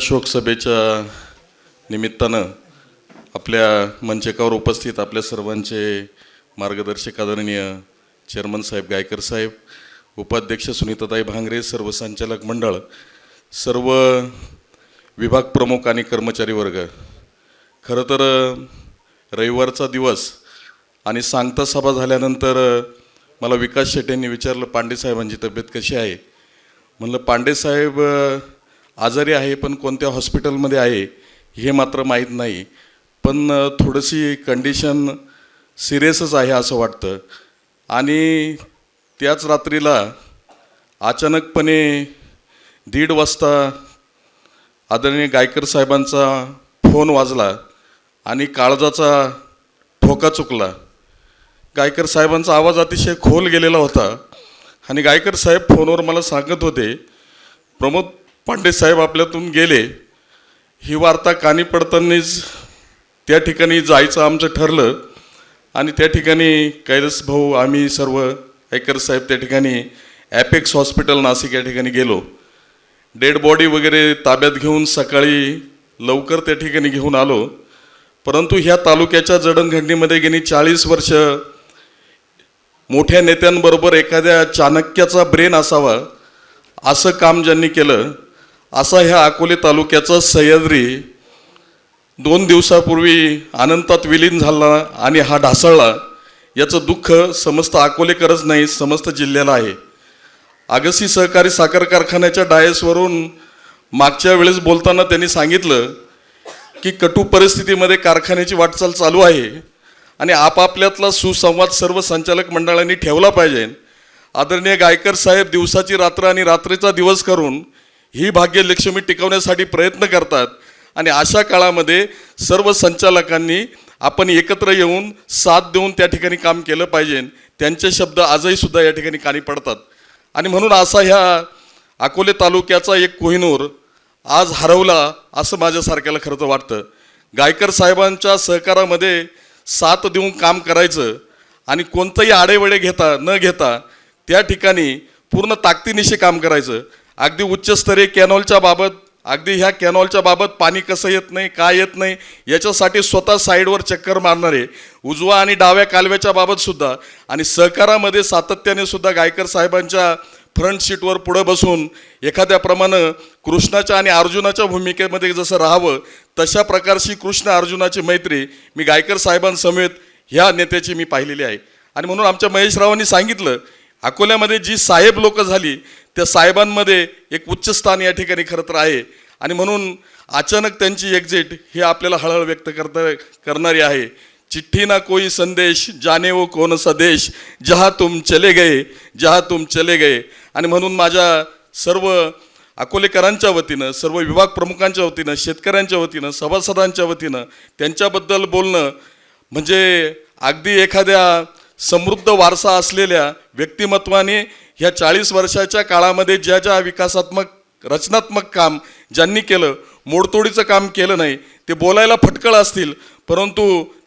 शोकसभेच्या निमित्तानं आपल्या मंचकावर उपस्थित आपल्या सर्वांचे मार्गदर्शक आदरणीय चेअरमन साहेब गायकर साहेब उपाध्यक्ष सुनीताताई भांगरे सर्व संचालक मंडळ सर्व विभाग प्रमुख आणि कर्मचारी वर्ग. खरं तर रविवारचा दिवस आणि सांगता सभा झाल्यानंतर मला विकास शेट्टींनी विचारलं पांडे साहेबांची तब्येत कशी आहे? म्हणलं पांडे साहेब आजारी आहे पण कोणत्या हॉस्पिटलमध्ये आहे हे मात्र माहीत नाही. पण थोडीशी कंडिशन सिरियसच आहे असं वाटतं. आणि त्याच रात्रीला अचानकपणे दीड वाजता आदरणीय गायकर साहेबांचा फोन वाजला आणि काळजाचा ठोका चुकला. गायकर साहेबांचा आवाज अतिशय खोल गेलेला होता आणि गायकर साहेब फोनवर मला सांगत होते प्रमोद पांडे साहेब आपल्यातून गेले ही वार्ता कानी पडतानीच त्या ठिकाणी जायचं आमचं ठरलं आणि त्या ठिकाणी कैलास भाऊ आम्ही सर्व गायकर साहेब त्या ठिकाणी ॲपेक्स हॉस्पिटल नाशिक या ठिकाणी गेलो. डेड बॉडी वगैरे ताब्यात घेऊन सकाळी लवकर त्या ठिकाणी घेऊन आलो. परंतु ह्या तालुक्याच्या जडणघडणीमध्ये गेली चाळीस वर्ष मोठ्या नेत्यांबरोबर एखाद्या चाणक्याचा ब्रेन असावा असं काम ज्यांनी केलं असा ह्या अकोले तालुक्याचा सह्याद्री दोन दिवसापूर्वी अनंतात विलीन झाला आणि हा ढासळला. याचं दुःख समस्त अकोलेकरच नाही समस्त जिल्ह्याला आहे. आगसी सहकारी साखर कारखान्याच्या डायसवरून मागच्या वेळेस बोलताना त्यांनी सांगितलं की कटू परिस्थितीमध्ये कारखान्याची वाटचाल चालू आहे आणि आपापल्यातला सुसंवाद सर्व संचालक मंडळांनी ठेवला पाहिजे. आदरणीय गायकर साहेब दिवसाची रात्र आणि रात्रीचा दिवस करून ही भाग्यलक्ष्मी टिकवण्यासाठी प्रयत्न करतात. आणि अशा काळामध्ये सर्व संचालकांनी आपण एकत्र येऊन साथ देऊन त्या ठिकाणी काम केलं पाहिजे. त्यांचे शब्द आजही सुद्धा या ठिकाणी कानी पडतात. आणि म्हणून असा ह्या अकोले तालुक्याचा एक कोहिनूर आज हरवला असं माझ्यासारख्याला खरं तर वाटतं. गायकर साहेबांच्या सहकारामध्ये साथ देऊन काम करायचं आणि कोणतंही आडेवडे घेता न घेता त्या ठिकाणी पूर्ण ताकदीनिशी काम करायचं. अगदी उच्चस्तरीय कॅनॉलच्या बाबत अगदी ह्या कॅनॉलच्या बाबत पाणी कसं येत नाही काय येत नाही याच्यासाठी स्वतः साईडवर चक्कर मारणारे उजवा आणि डाव्या कालव्याच्या बाबतसुद्धा आणि सहकारामध्ये सातत्याने सुद्धा गायकर साहेबांच्या फ्रंट सीटवर पुढं बसून एखाद्याप्रमाणे कृष्णाच्या आणि अर्जुनाच्या भूमिकेमध्ये जसं राहावं तशा प्रकारची कृष्ण अर्जुनाची मैत्री मी गायकर साहेबांसमेत ह्या नेत्याची मी पाहिलेली आहे. आणि म्हणून आमच्या महेशरावांनी सांगितलं अकोल्यामध्ये जी साहेब लोकं झाली त्या साहेबांमध्ये एक उच्च स्थान या ठिकाणी खरं तर आहे. आणि म्हणून अचानक त्यांची एक्झिट ही आपल्याला हळहळ व्यक्त करता करणारी आहे. चिठ्ठी ना कोई संदेश जाने वो कोण सदेश देश जहा तुम चले गए जहा तुम चले गए. आणि म्हणून माझ्या सर्व अकोलेकरांच्या वतीनं सर्व विभाग प्रमुखांच्या वतीनं शेतकऱ्यांच्या वतीनं सभासदांच्या वतीनं त्यांच्याबद्दल बोलणं म्हणजे अगदी एखाद्या समृद्ध वारसा असलेल्या व्यक्तिमत्वाने ह्या चाळीस वर्षाच्या काळामध्ये ज्या ज्या विकासात्मक रचनात्मक काम ज्यांनी केलं मोडतोडीचं काम केलं नाही ते बोलायला फटकळ असतील परंतु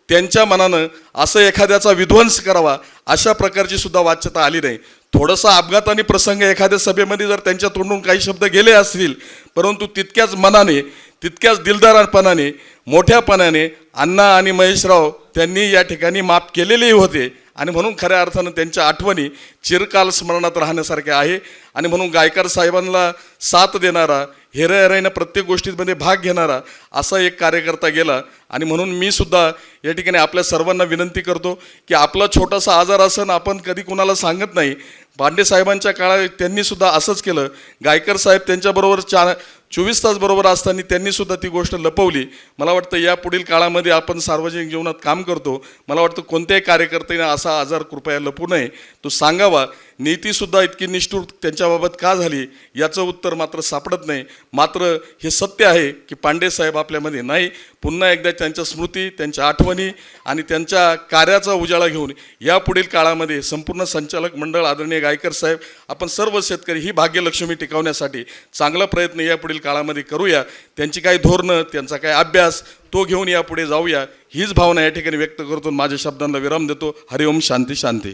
त्यांच्या मनानं असं एखाद्याचा विध्वंस करावा अशा प्रकारची सुद्धा वाच्यता आली नाही. थोडासा अपघाताने प्रसंग एखाद्या सभेमध्ये जर त्यांच्या तोंडून काही शब्द गेले असतील परंतु तितक्याच मनाने तितक्याच दिलदारपणाने मोठ्यापणाने अण्णा आणि महेशराव त्यांनी या ठिकाणी माफ केलेलेही होते. आणि म्हणून खऱ्या अर्थानं त्यांच्या आठवणी चिरकाल स्मरणात राहण्यासारख्या आहे. आणि म्हणून गायकर साहेबांना साथ देणारा हेरहेराईनं प्रत्येक गोष्टीमध्ये भाग घेणारा असा एक कार्यकर्ता गेला. आणि म्हणून मी सुद्धा या ठिकाणी आपल्या सर्वांना विनंती करतो की आपला छोटासा आजार असन आपण कधी कुणाला सांगत नाही. पांडे साहेबांच्या काळात त्यांनीसुद्धा असंच केलं. गायकर साहेब त्यांच्याबरोबर चा चोवीस तास बरोबर असताना त्यांनी सुद्धा ती गोष्ट लपवली. मला वाटतं या पुढील काळामध्ये आपण सार्वजनिक जीवनात काम करतो. मला वाटतं कोणत्याही कार्यकर्त्याने असा आजार कृपया लपू नये. तो सांगावा नीतीसुद्धा इतकी निष्ठूर त्यांच्याबाबत का झाली याचं उत्तर मात्र सापडत नाही. मात्र हे सत्य आहे की पांडे साहेब आपल्यामध्ये नाही. पुन्हा एकदा त्यांच्या स्मृती त्यांच्या आठवणी आणि त्यांच्या कार्याचा उजाळा घेऊन या पुढील काळामध्ये संपूर्ण संचालक मंडळ आदरणीय गायकर साहेब आपण सर्व शेतकरी ही भाग्यलक्ष्मी टिकवण्यासाठी चांगला प्रयत्न या पुढील काळामध्ये करूया. त्यांची काही धोरणं त्यांचा काही अभ्यास तो घेऊन यापुढे जाऊया. हीच भावना या ठिकाणी व्यक्त करतो माझ्या शब्दांना विराम देतो. हरिओम शांती शांती.